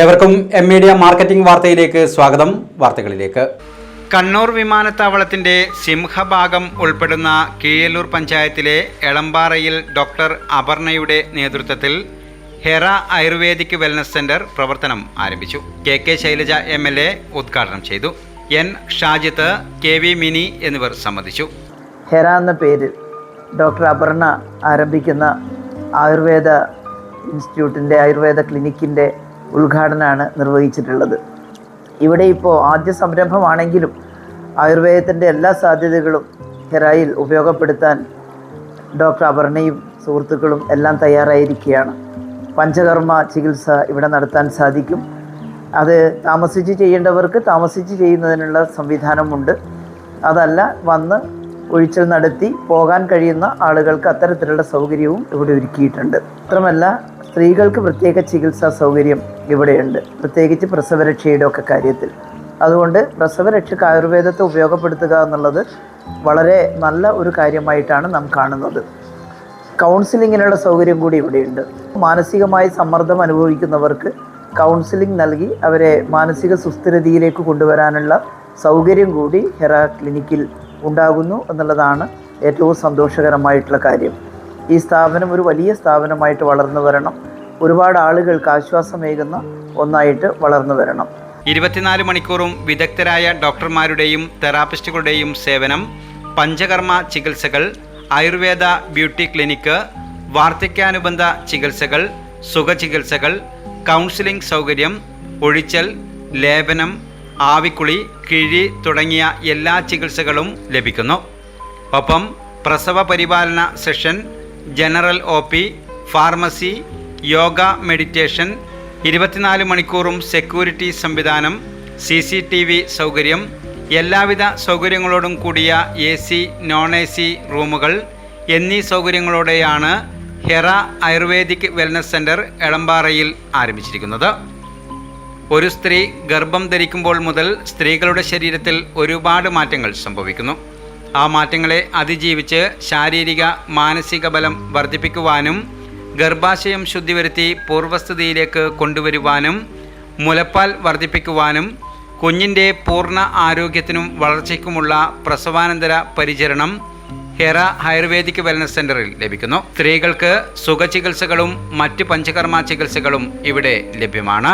ഏവർക്കും M media marketing വാർത്തയിലേക്ക് സ്വാഗതം. വാർത്തകളിലേക്ക്. കണ്ണൂർ വിമാനത്താവളത്തിന്റെ സിംഹഭാഗം ഉൾപ്പെടുന്ന കീഴല്ലൂർ പഞ്ചായത്തിലെ എളമ്പാറയിൽ ഡോക്ടർ അപർണയുടെ നേതൃത്വത്തിൽ ഹെറ ആയുർവേദിക് വെൽനസ് സെന്റർ പ്രവർത്തനം ആരംഭിച്ചു. K K Shailaja M L A ഉദ്ഘാടനം ചെയ്തു. N Shajith K V Mini എന്നിവർ സംബന്ധിച്ചു. ഹെറ എന്ന പേരിൽ ഡോക്ടർ അപർണ ആരംഭിക്കുന്ന ആയുർവേദ ഇൻസ്റ്റിറ്റ്യൂട്ടിന്റെ ആയുർവേദ ക്ലിനിക്കിന്റെ ഉദ്ഘാടനമാണ് നിർവഹിച്ചിട്ടുള്ളത്. ഇവിടെ ഇപ്പോൾ ആദ്യ സംരംഭമാണെങ്കിലും ആയുർവേദത്തിന്റെ എല്ലാ സാധ്യതകളും ഹെറായിൽ ഉപയോഗപ്പെടുത്താൻ ഡോക്ടർ അപർണയും സുഹൃത്തുക്കളും എല്ലാം തയ്യാറായിരിക്കുകയാണ്. പഞ്ചകർമ്മ ചികിത്സ ഇവിടെ നടത്താൻ സാധിക്കും. അത് താമസിച്ച് ചെയ്യേണ്ടവർക്ക് താമസിച്ച് ചെയ്യുന്നതിനുള്ള സംവിധാനമുണ്ട്. അതല്ല വന്ന് ഒഴിച്ചൽ നടത്തി പോകാൻ കഴിയുന്ന ആളുകൾക്ക് അത്തരത്തിലുള്ള സൗകര്യവും ഇവിടെ ഒരുക്കിയിട്ടുണ്ട്. മാത്രമല്ല സ്ത്രീകൾക്ക് പ്രത്യേക ചികിത്സാ സൗകര്യം ഇവിടെയുണ്ട്. പ്രത്യേകിച്ച് പ്രസവരക്ഷയുടെ ഒക്കെ കാര്യത്തിൽ. അതുകൊണ്ട് പ്രസവരക്ഷയ്ക്ക് ആയുർവേദത്തെ ഉപയോഗപ്പെടുത്തുക എന്നുള്ളത് വളരെ നല്ല ഒരു കാര്യമായിട്ടാണ് നാം കാണുന്നത്. കൗൺസിലിങ്ങിനുള്ള സൗകര്യം കൂടി ഇവിടെയുണ്ട്. മാനസികമായി സമ്മർദ്ദം അനുഭവിക്കുന്നവർക്ക് കൗൺസിലിംഗ് നൽകി അവരെ മാനസിക സുസ്ഥിരതയിലേക്ക് കൊണ്ടുവരാനുള്ള സൗകര്യം കൂടി ഹെറ ക്ലിനിക്കിൽ ഉണ്ടാകുന്നു എന്നുള്ളതാണ് ഏറ്റവും സന്തോഷകരമായിട്ടുള്ള കാര്യം. ഈ സ്ഥാപനം ഒരു വലിയ സ്ഥാപനമായിട്ട് വളർന്നു വരണം. ഒരുപാട് ആളുകൾക്ക് ആശ്വാസമേകുന്ന ഒന്നായിട്ട് വളർന്നു വരണം. ഇരുപത്തിനാല് മണിക്കൂറും വിദഗ്ധരായ ഡോക്ടർമാരുടെയും തെറാപ്പിസ്റ്റുകളുടെയും സേവനം പഞ്ചകർമ്മ ചികിത്സകൾ ആയുർവേദ ബ്യൂട്ടി ക്ലിനിക്ക് വാർദ്ധക്യാനുബന്ധ ചികിത്സകൾ സുഖചികിത്സകൾ കൗൺസിലിംഗ് സൗകര്യം ഒഴിച്ചൽ ലേപനം ആവിക്കുളി കിഴി തുടങ്ങിയ എല്ലാ ചികിത്സകളും ലഭിക്കുന്നു. ഒപ്പം പ്രസവ പരിപാലന session general O pharmacy yoga meditation ഇരുപത്തിനാല് മണിക്കൂറും സെക്യൂരിറ്റി സംവിധാനം സി സി ടി വി സൗകര്യം എല്ലാവിധ സൗകര്യങ്ങളോടും കൂടിയ A C non A C റൂമുകൾ എന്നീ സൗകര്യങ്ങളോടെയാണ് ഹെറ ആയുർവേദിക് വെൽനസ് സെന്റർ എളമ്പാറയിൽ ആരംഭിച്ചിരിക്കുന്നത്. ഒരു സ്ത്രീ ഗർഭം ധരിക്കുമ്പോൾ മുതൽ സ്ത്രീകളുടെ ശരീരത്തിൽ ഒരുപാട് മാറ്റങ്ങൾ സംഭവിക്കുന്നു. ആ മാറ്റങ്ങളെ അതിജീവിച്ച് ശാരീരിക മാനസിക ബലം വർദ്ധിപ്പിക്കുവാനും ഗർഭാശയം ശുദ്ധിവരുത്തി പൂർവസ്ഥിതിയിലേക്ക് കൊണ്ടുവരുവാനും മുലപ്പാൽ വർദ്ധിപ്പിക്കുവാനും കുഞ്ഞിന്റെ പൂർണ ആരോഗ്യത്തിനും വളർച്ചയ്ക്കുമുള്ള പ്രസവാനന്തര പരിചരണം ഹെറ ആയുർവേദിക് വെൽനസ് സെന്ററിൽ ലഭിക്കുന്നു. സ്ത്രീകൾക്ക് സുഖചികിത്സകളും മറ്റ് പഞ്ചകർമ്മ ചികിത്സകളും ഇവിടെ ലഭ്യമാണ്.